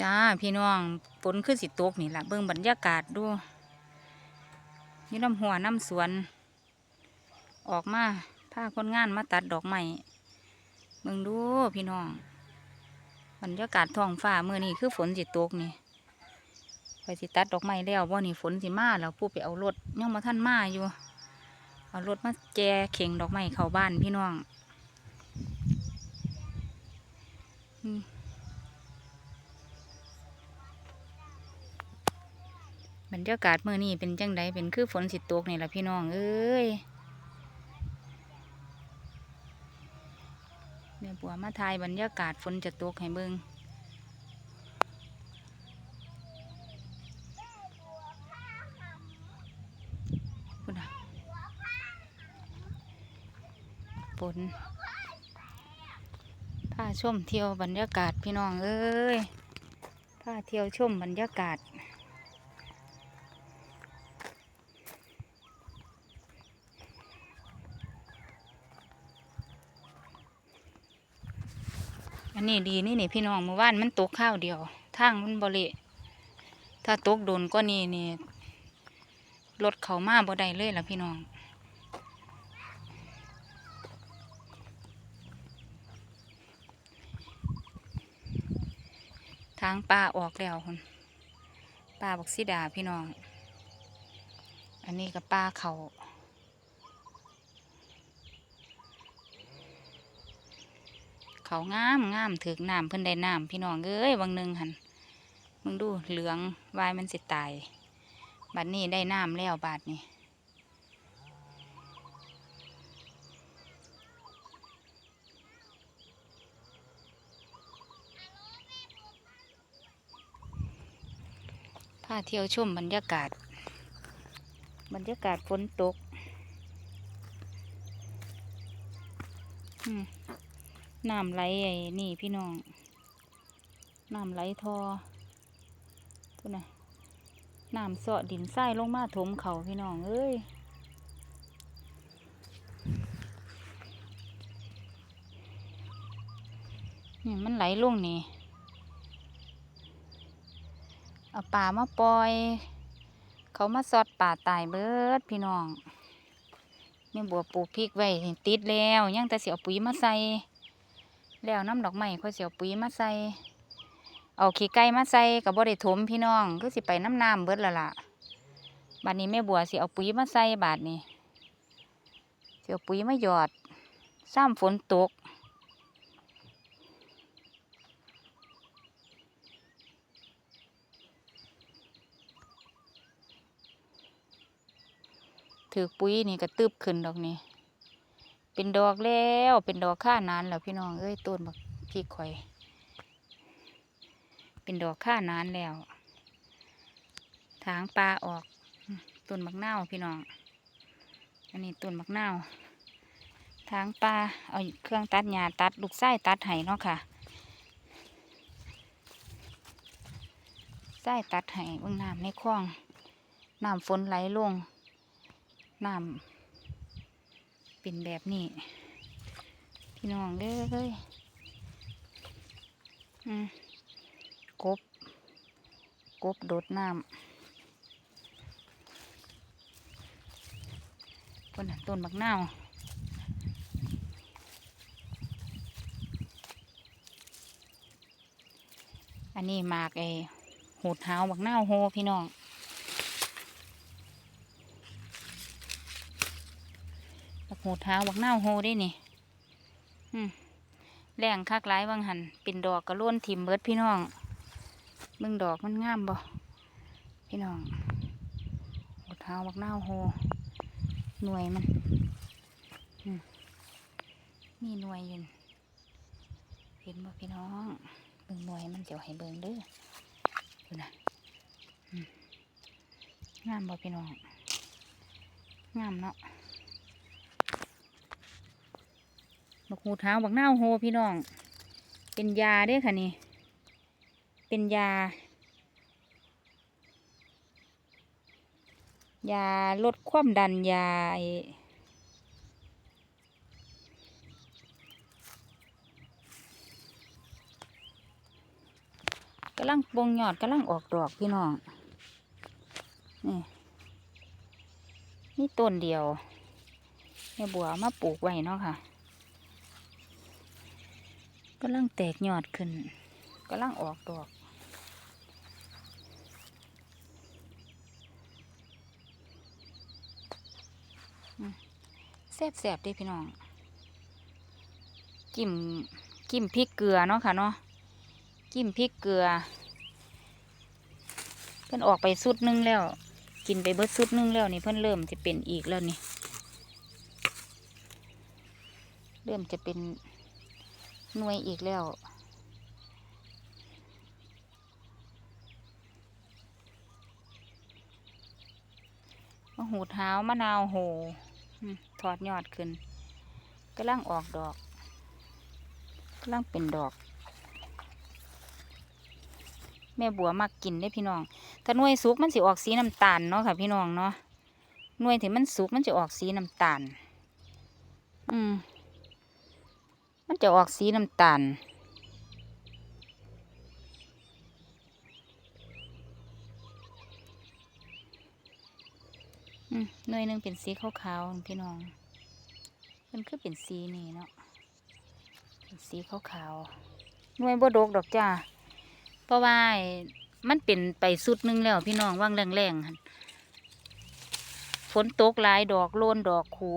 จ้าพี่น้องฝนขึ้นสิตกนี่แหละเบิ่งบรรยากาศดูนี่น้ำหัวน้ำสวน ออกมาพาคนงานมาตัดดอกไม้เบิ่งดูพี่น้อง บรรยากาศท้องฟ้าเมื่อนี้คือฝนสิตกนี่ไปสิตัดดอกไม้แล้วว่านี่ฝนสิมาแล้วผู้ไปเอารถยังมาท่านมาอยู่ เอารถมาแจเข่งดอกไม้เข้าบ้านพี่น้องอืม บรรยากาศเมื่อนี้เป็นจังไดเป็นคือฝนสิตกนี่แหละพี่น้องเอ้ยแม่บัวมาทายบรรยากาศฝนจะตกให้เบิงพุ่นน่ะฝนพาชมเที่ยวบรรยากาศพี่น้องเอ้ยพาเที่ยวชมบรรยากาศ นนี้ดีนี่นี่พี่น้องเมื่อวานมันตกข้าวเดียวทางมันบริถ้าตกโดนก็นี่นี่รถเขามาบ่ได้เลยล่ะพี่น้องทางป่าออกแล้วคนป่าบักซิดาพี่น้อง อันนี้ก็ป่าเขา เขางามงามถึกน้ำเพิ่นได้น้ำพี่น้องเอ้ยวังหนึ่งหันมึงดูเหลืองวายมันสิตายบัดนี้ได้น้ำแล้วบาดนี้พาเที่ยวชมบรรยากาศ บรรยากาศฝนตกอืม น้ำไหลไอ้นี่พี่น้องน้ำไหลทอพูดนะน้ำเสาะดินทรายลงมาถมเขาพี่น้องเอ้ยนี่มันไหลลงนี่เอาป่ามาปล่อย เขามาสอดป่าตายเบิดพี่น้องแม่บัวปลูกพริกไว้ติดแล้ว ยังแต่เสียปุ๋ยมาใส่ แล้วน้ำดอกไม้ค่อยเสียวปุ๋ยมาใส่เอาขี้ไก่มาใส่กับบ่ได้ถมพี่น้องคือสิไปน้ำน้ำเบิดละล่ะบาดนี้แม่บัวสิเอาปุ๋ยมาใส่บาดนี้เสิเอาปุ๋ยมาหยอดซ้ำฝนตกถือปุ๋ยนี่ก็ตึบขึ้นดอกนี่ เป็นดอกแล้ว เป็นดอกข้านานแล้วพี่น้องเอ้ยต้นบักพริกข่อย เป็นดอกข้านานแล้ว ถางปลาออกต้นบักนาวพี่น้อง อันนี้ต้นบักนาวถางปลาเอาเครื่องตัดหญ้าตัดลูกไส้ตัดไห้เนาะค่ะไส้ตัดไห้เบื้องน้ำในคลองน้ำฝนไหลลงน้ำ เป็นแบบนี้ พี่น้องเด้อเอ้ยกบ กบโดดน้ำต้นต้นบักนาวอันนี้หมากไอ้หูดหาวบักนาวโฮพี่น้อง บัก หูท้าบักเน่าโฮได้นี่แรงคักหลายบางหันเป็นดอกกระล้นทิมเบิดพี่น้องเบิ่งดอกมันงามบ่พี่น้องหูท้าบักเน่าโฮหน่วยมันมีหน่วยยืนเห็นบ่พี่น้องเบิ่งหน่วยมันเดี๋ยวให้เบิ่งเด้อดูนะงามบ่พี่น้องงามเนาะ บัก หูเท้าบักเน่าวโฮพี่น้อง เป็นยาด้อค่ะนี่ เป็นยา ยาลดความดันยาไอ้กำลังปงยอดกำลังออกดอกพี่น้อง นี่ นี่ต้นเดียวแม่บัวมาปลูกไว้เนาะค่ะ กำลังแตกยอดขึ้นกำลังออกดอกแซ่บแซบๆด้พี่น้อง กิมกิมพริกเกลือเนาะค่ะเนาะกิมพริกเกลือเพิ่นออกไปสุดนึงแล้ว กินไปเบิดสุดนึงแล้วนี่เพิ่นเริ่มจะเป็นอีกแล้วนี่ เริ่มจะเป็น หน่วยอีกแล้วมะหูเท้ามะนาวโหถอดยอดขึ้นกำลังออกดอกกำลังเป็นดอก แม่บัวมักกินได้พี่น้อง ถ้าหน่วยสุกมันสิออกสีน้ำตาลเนาะค่ะพี่น้องเนาะหน่วยที่มันสุกมันจะออกสีน้ำตาล อืม มันจะออกสีน้ำตาลอืมหน่วยหนึ่งเป็นสีขาวๆพี่น้อง มันคือเป็นสีนี่เนาะ เป็นสีขาวๆหน่วยบดกดอกจ้า เพราะว่ามันเป็นไปสุดหนึงแล้วพี่น้องว่างแรงๆฝนตกหลายดอกโลนดอกขู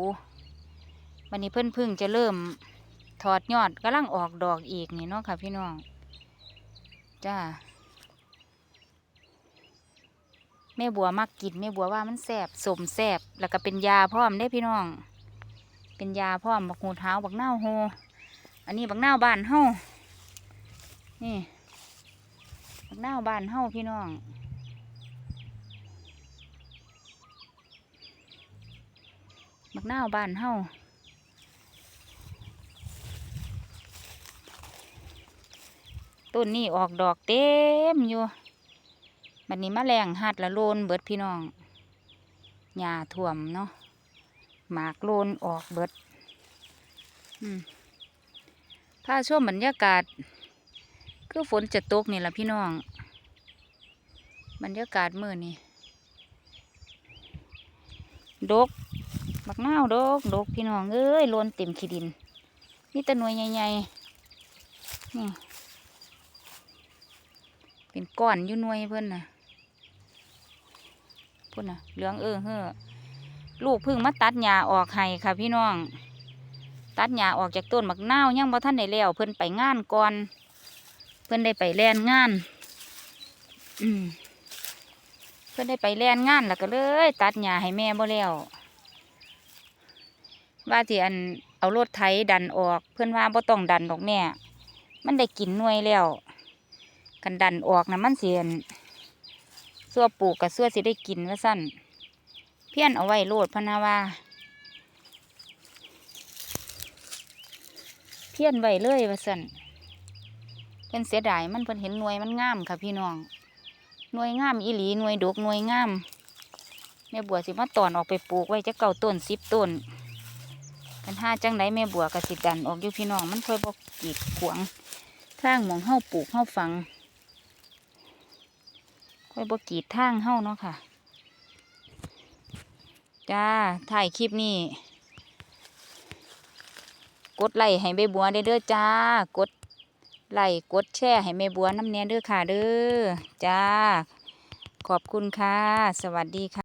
วันนี้เพิ่อนเพึ่งจะเริ่ม ถอดยอดกำลังออกดอกอีกนี่เนาะค่ะพี่น้อง จ้าแม่บัวมักกินแม่บัวว่ามันแสบสมแสบแล้วก็เป็นยาพร้อมได้พี่น้อง เป็นยาพร้อมบักหูเท้าบักเน่าโฮอันนี้บักเน่าบ้านเฮานี่บักนาบ้านเฮาพี่น้องบักนาบ้านเฮา ต้นนี้ออกดอกเต็มอยู่บัดนี้มะแรงหัดละโลนเบิดพี่น้องหญ้าท่วมเนาะหมากโลนออกเบิดอืมถ้าช่วงบรรยากาศ คือฝนจะตกนี่แหละพี่น้อง บรรยากาศมือนี่ดกบักนาวดกดกพี่น้องเอ้ยโลนเต็มขี้ดินนี่ตะนวยใหญ่ๆนี่ เป็นก้อนอยู่หน่วยเพิ่อนน่ะพุ่นนะเหลืองเออเฮ้อลูกพึ่งมาตัดหญ้าออกให้ค่ะ พี่น้อง ตัดหญ้าออกจากต้นบักนาวยังบ่ทันได้แล้วเพิ่นไปงานก่อน เพื่อนได้ไปแลนงาน อืมเพื่อนได้ไปแลนงานแล้วก็เลย ตัดหญ้าให้แม่บ่แล้วว่าที่อันเอารถไถดันออก เพื่อนว่าบ่ต้องดันดอกแม่ มันได้กินหน่วยแล้ว กันดันออกนะมันเสียนซัวปลูกกับซัวสิได้กินว่าสั้นเพี้ยนเอาไว้โลดพะนาว่าเพี้ยนไว้เลยว่าสั้นเพิ่นเสียดายมันเพิ่นเห็นหน่วยมันงามค่ะพี่น้องหน่วยงามอีหลีหน่วยดกหน่วยงามแม่บัวสิมาตอนออกไปปลูกไว้จะเก่าต้นสิบต้นกันห้าจังไดแม่บัวก็สิดันออกอยู่พี่น้องมันค่อยบอกกีดขวางทางหมองเฮาปลูกเฮาฝัง ค่อยบกีดทางเฮ้าเนาะค่ะ จ้า ถ่ายคลิปนี้ กดไลค์ให้ใบบัวได้เด้อจ้า กดไลค์กดแชร์ให้แม่บัวน้ำเนียเด้อค่ะเด้อ จ้า ขอบคุณค่ะ สวัสดีค่ะ